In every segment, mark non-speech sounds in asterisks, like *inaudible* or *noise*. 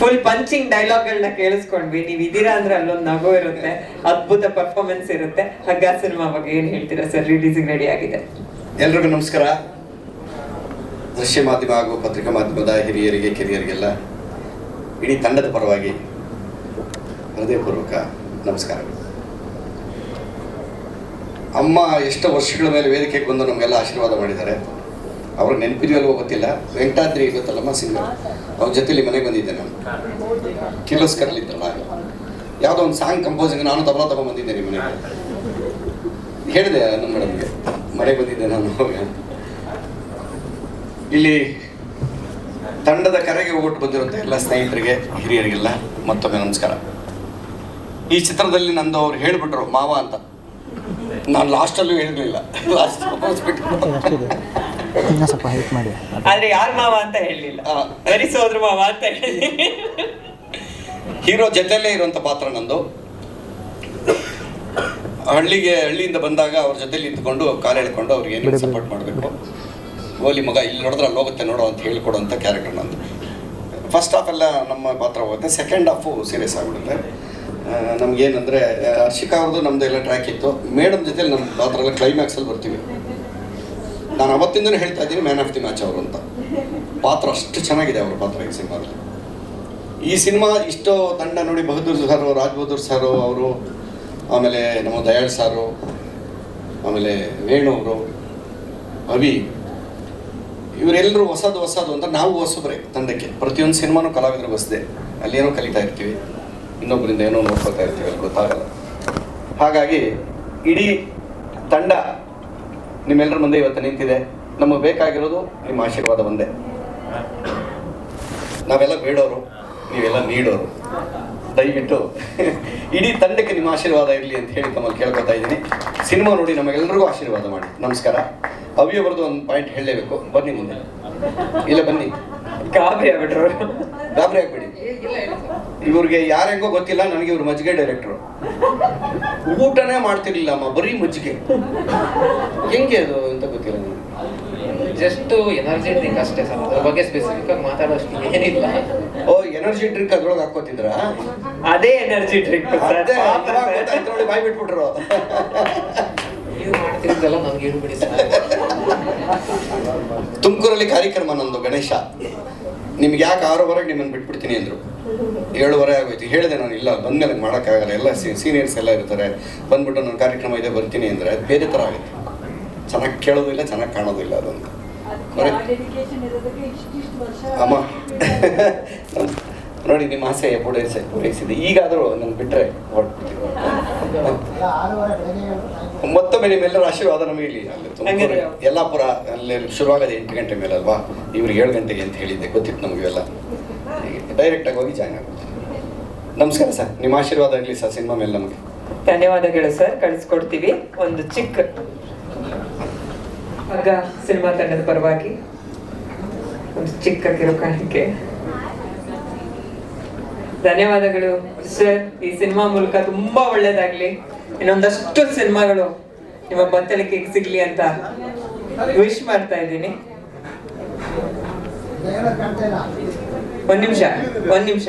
Full punching ಡೈಲಾಗ್ಗಳನ್ನ ಕೇಳಿಸ್ಕೊಂಡ್ವಿ. ನೀವ್ ಇದೀರಾ ಅಂದ್ರೆ ಅಲ್ಲೊಂದು ನಗು ಇರುತ್ತೆ, ಅದ್ಭುತ ಪರ್ಫಾರ್ಮೆನ್ಸ್ ಇರುತ್ತೆ. ಹಗ್ಗ ಸಿನಿಮಾ ಬಗ್ಗೆ ಏನ್ ಹೇಳ್ತೀರಾ ಸರ್ ರಿಲೀಸಿಂಗ್ ರೆಡಿ ಆಗಿದೆ. ಎಲ್ರಿಗೂ ನಮಸ್ಕಾರ. ದೃಶ್ಯ ಮಾಧ್ಯಮ ಹಾಗೂ ಪತ್ರಿಕಾ ಮಾಧ್ಯಮದ ಹಿರಿಯರಿಗೆ, ಕಿರಿಯರಿಗೆಲ್ಲ ಇಡೀ ತಂಡದ ಪರವಾಗಿ ಹೃದಯಪೂರ್ವಕ ನಮಸ್ಕಾರಗಳು. ಅಮ್ಮ ಎಷ್ಟೋ ವರ್ಷಗಳ ಮೇಲೆ ವೇದಿಕೆಗೆ ಬಂದು ನಮಗೆಲ್ಲ ಆಶೀರ್ವಾದ ಮಾಡಿದ್ದಾರೆ. ಅವ್ರ ನೆನಪಿದೆಯಲ್ವೋ ಗೊತ್ತಿಲ್ಲ. ವೆಂಕಟಾದ್ರಿ ಗೊತ್ತಲ್ಲಮ್ಮ ಸಿಂಗರ್ ಅವ್ರ ಜೊತೆಲಿ ಮನೆಗೆ ಬಂದಿದ್ದೆ ನಾನು. ಕಿರ್ಲೋಸ್ಕರ್ಲಿದ್ದಲ್ಲ ಯಾವುದೋ ಒಂದು ಸಾಂಗ್ ಕಂಪೋಸಿಂಗ್ ನಾನು ತಬಲ ತಗೊಂಡ್ಬಂದಿದ್ದೆ ನಿಮ್ಮ ಮನೆಗೆ. ಹೇಳಿದೆ ನಮ್ಮ ಮೇಡಮ್ಗೆ ಮನೆ ಬಂದಿದ್ದೆ ನಾನು ಇಲ್ಲಿ ತಂಡದ ಕರೆಗೆ ಹೋಗ್ಬಿಟ್ಟು ಬಂದಿರುತ್ತೆ ಎಲ್ಲ ಸ್ನೇಹಿತರಿಗೆ, ಹಿರಿಯರಿಗೆಲ್ಲ ಮತ್ತೊಮ್ಮೆ ನಮಸ್ಕಾರ. ಈ ಚಿತ್ರದಲ್ಲಿ ನಂದು ಅವ್ರು ಹೇಳ್ಬಿಟ್ರು, ಮಾವ ಅಂತ. ನಾನು ಲಾಸ್ಟಲ್ಲೂ ಹೇಳಿರಲಿಲ್ಲ. ಲಾಸ್ಟ್ ಇನ್ನೂ ಸ್ವಲ್ಪ ಹೆಲ್ಪ್ ಮಾಡಿ. ಆದ್ರೆ ಯಾರ ಮಾವ ಅಂತ ಹೇಳಲಿಲ್ಲ. ಹರಿಸೋದ್ರ ಮಾವ ಅಂತ ಹೇಳಿ ಹೀರೋ ಜೊತೆಲೇ ಇರುವಂತ ಪಾತ್ರ ನಂದು. ಹಳ್ಳಿಗೆ ಹಳ್ಳಿಯಿಂದ ಬಂದಾಗ ಅವ್ರ ಜೊತೆಲಿ ನಿಂತ್ಕೊಂಡು ಕಾಲು ಎಳ್ಕೊಂಡು ಅವ್ರಿಗೆ ಏನು. ಸಪೋರ್ಟ್ ಮಾಡಬೇಕು? ಓಲಿ ಮಗ ಇಲ್ಲಿ ನೋಡಿದ್ರೆ ಅಲ್ಲಿ ಹೋಗುತ್ತೆ ನೋಡೋ ಅಂತ ಹೇಳ್ಕೊಡುವಂಥ ಕ್ಯಾರೆಕ್ಟರ್ ನಂದು. ಫಸ್ಟ್ ಹಾಫ್ ಎಲ್ಲ ನಮ್ಮ ಪಾತ್ರ ಹೋಗುತ್ತೆ. ಸೆಕೆಂಡ್ ಹಾಫು ಸೀರಿಯಸ್ ಆಗಿಬಿಡುತ್ತೆ. ನಮಗೇನಂದರೆ ಹರ್ಷಿಕಾ ಅವ್ರದ್ದು ನಮ್ದು ಎಲ್ಲ ಟ್ರ್ಯಾಕ್ ಇತ್ತು. ಮೇಡಮ್ ಜೊತೆಲಿ ನಮ್ಮ ಪಾತ್ರ ಎಲ್ಲ ಕ್ಲೈಮ್ಯಾಕ್ಸಲ್ಲಿ ಬರ್ತೀವಿ. ನಾನು ಅವತ್ತಿಂದನೇ ಹೇಳ್ತಾ ಇದ್ದೀನಿ ಮ್ಯಾನ್ ಆಫ್ ದಿ ಮ್ಯಾಚ್ ಅವರು ಅಂತ. ಪಾತ್ರ ಅಷ್ಟು ಚೆನ್ನಾಗಿದೆ ಅವ್ರ ಪಾತ್ರ ಈ ಸಿನಿಮಾದಲ್ಲಿ. ಈ ಸಿನಿಮಾ ಇಷ್ಟೋ ತಂಡ ನೋಡಿ ಬಹದ್ದೂರ್ ಸಾರು ರಾಜ್ ಬಹದ್ದೂರ್ ಸಾರು ಅವರು, ಆಮೇಲೆ ನಮ್ಮ ದಯಾಳ್ ಸಾರು ಆಮೇಲೆ ವೇಣು ಅವರು, ಅವಿ, ಇವರೆಲ್ಲರೂ ಹೊಸದು ಹೊಸದು ಅಂತ ನಾವು ಹೊಸಬ್ರೆ ತಂಡಕ್ಕೆ. ಪ್ರತಿಯೊಂದು ಸಿನಿಮಾನು ಕಲಾವಿದರು ಬಸ್ದೆ ಅಲ್ಲೇನೋ ಕಲಿತಾ ಇರ್ತೀವಿ. ಇನ್ನೊಬ್ಬರಿಂದ ಏನೋ ನೋಡ್ಕೊತಾ ಇರ್ತೀವಿ ಗೊತ್ತಾಗಲ್ಲ. ಹಾಗಾಗಿ ಇಡೀ ತಂಡ ನಿಮ್ಮೆಲ್ಲರ ಮುಂದೆ ಇವತ್ತು ನಿಂತಿದೆ. ನಮಗೆ ಬೇಕಾಗಿರೋದು ನಿಮ್ಮ ಆಶೀರ್ವಾದ ಒಂದೇ. ನಾವೆಲ್ಲ ಬೇಡೋರು, ನೀವೆಲ್ಲ ನೀಡೋರು. ದಯವಿಟ್ಟು ಇಡೀ ತಂಡಕ್ಕೆ ನಿಮ್ಮ ಆಶೀರ್ವಾದ ಇರಲಿ ಅಂತ ಹೇಳಿ ತಮ್ಮಲ್ಲಿ ಕೇಳ್ಕೊತಾ ಇದ್ದೀನಿ. ಸಿನಿಮಾ ನೋಡಿ ನಮಗೆಲ್ಲರಿಗೂ ಆಶೀರ್ವಾದ ಮಾಡಿ. ನಮಸ್ಕಾರ. ಅವ್ಯವರದ್ದು ಒಂದು ಪಾಯಿಂಟ್ ಹೇಳಲೇಬೇಕು. ಬನ್ನಿ ಮುಂದೆ. ಇಲ್ಲ, ಬನ್ನಿ. ಕಾಬಿ ಆಗ್ಬಿಟ್ರು. ಗಾಬರಿ ಆಗ್ಬೇಡಿ. ಇವ್ರಿಗೆ ಯಾರೆಂಗೋ ಗೊತ್ತಿಲ್ಲ ನನಗೆ ಇವ್ರು ಮಜ್ಜಿಗೆ ಡೈರೆಕ್ಟ್ರು ಊಟನೇ ಮಾಡ್ತಿರ್ಲಿಲ್ಲ ಅಮ್ಮ ಬರೀ ಮಜ್ಜಿಗೆ. ಹೆಂಗೆ ಅದು ಅಂತ ಗೊತ್ತಿಲ್ಲ ನನಗೆ. ಜಸ್ಟ್ ಎನರ್ಜಿ ಡ್ರಿಂಕ್ ಅಷ್ಟೇ ಸರ್ ಅದ್ರ ಬಗ್ಗೆ ಸ್ಪೆಸಿಫಿಕ್ ಆಗಿ ಮಾತಾಡೋಷ್ಟು ಏನಿಲ್ಲ. ಓ ಎನರ್ಜಿ ಡ್ರಿಂಕ್ ಅದ್ರೊಳಗೆ ಹಾಕೋತಿದ್ರ ಅದೇ ಎನರ್ಜಿ ಡ್ರಿಂಕ್ ನೋಡಿ ಬಾಯ್ ಬಿಟ್ಬಿಟ್ರು. ನೀವು ನನಗೆ ನನ್ಗೆ ಹೇಳ್ಬಿಡಿ ಸರ್. ತುಮಕೂರಲ್ಲಿ ಕಾರ್ಯಕ್ರಮ ನಂದು ಗಣೇಶ. ನಿಮ್ಗೆ ಯಾಕೆ ಆರೂವರೆಗೆ ನಿಮ್ಮನ್ನು ಬಿಟ್ಬಿಡ್ತೀನಿ ಅಂದರು. ಏಳುವರೆ ಆಗೋಯ್ತು. ಹೇಳಿದೆ ನಾನು ಇಲ್ಲ ಬಂದ್ಮೇಲೆ ಮಾಡೋಕ್ಕಾಗಲ್ಲ. ಎಲ್ಲ ಸೀನಿಯರ್ಸ್ ಎಲ್ಲ ಇರ್ತಾರೆ. ಬಂದ್ಬಿಟ್ಟು ನನ್ನ ಕಾರ್ಯಕ್ರಮ ಇದೆ ಬರ್ತೀನಿ ಅಂದರೆ ಅದು ಬೇರೆ ಥರ ಆಗುತ್ತೆ. ಚೆನ್ನಾಗಿ ಕೇಳೋದಿಲ್ಲ ಚೆನ್ನಾಗಿ ಕಾಣೋದಿಲ್ಲ ಅದೊಂದು. ಅಮ್ಮ. *laughs* ನೋಡಿ ನಿಮ್ಮ ಆಸೆ ಪೂರೈಸಿ ಪೂರೈಸಿದೆ. ಈಗಾದರೂ ನನ್ನ ಬಿಟ್ಟರೆ ಹೊರಟ್ಬಿಡ್ತೀವಿ ಮತ್ತೊಮ್ಮೆ ನಿಮ್ಮೆಲ್ಲರ ಆಶೀರ್ವಾದ ನಮಗೆ ಇಲ್ಲಿ ಅಲ್ಲಿ? ಯಲ್ಲಾಪುರ ಅಲ್ಲಿ ಶುರುವಾಗದೆ ಎಂಟು ಗಂಟೆ ಮೇಲೆ ಅಲ್ವಾ ಇವ್ರಿಗೆ ಏಳು ಗಂಟೆಗೆ ಅಂತ ಹೇಳಿದ್ದೆ ಗೊತ್ತಿತ್ತು ನಮಗೆಲ್ಲ ಡೈರೆಕ್ಟಾಗಿ ಹೋಗಿ ಜಾಯ್ನ್ ಆಗುತ್ತೆ ನಮಸ್ಕಾರ ಸರ್ ನಿಮ್ಮ ಆಶೀರ್ವಾದ ಆಗಲಿ ಸರ್ ಸಿನಿಮಾ ಮೇಲೆ ನಮಗೆ. ಧನ್ಯವಾದಗಳು ಸರ್ ಕಳಿಸ್ಕೊಡ್ತೀವಿ. ಒಂದು ಚಿಕ್ಕ ಹಗ್ಗ ಸಿನಿಮಾ ತಂಡದ ಪರವಾಗಿ ಒಂದು ಚಿಕ್ಕ ಕಿರುಕಾಣಿಕೆ ಧನ್ಯವಾದಗಳು ಸರ್ ಈ ಸಿನಿಮಾ ಮೂಲಕ ತುಂಬಾ ಒಳ್ಳೇದಾಗ್ಲಿ. ಇನ್ನೊಂದಷ್ಟು ಸಿನಿಮಾಗಳು ನಿಮ್ಮ ಬತ್ತಳಿಕೆಗೆ ಸಿಗ್ಲಿ ಅಂತ ವಿಶ್ ಮಾಡ್ತಾ ಇದ್ದೀನಿ. ಒಂದ್ ನಿಮಿಷ ಒಂದ್ ನಿಮಿಷ.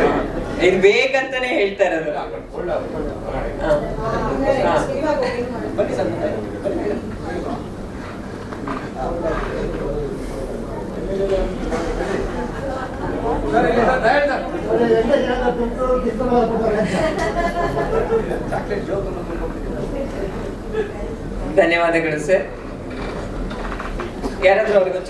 ಇದು ಬೇಕಂತಾನೆ ಹೇಳ್ತಾರೆ ಇರೋದು. ಧನ್ಯವಾದಗಳು ಸರ್ ಯಾರಾದ್ರೂ ಅವ್ರಿಗೊಂಚೂರು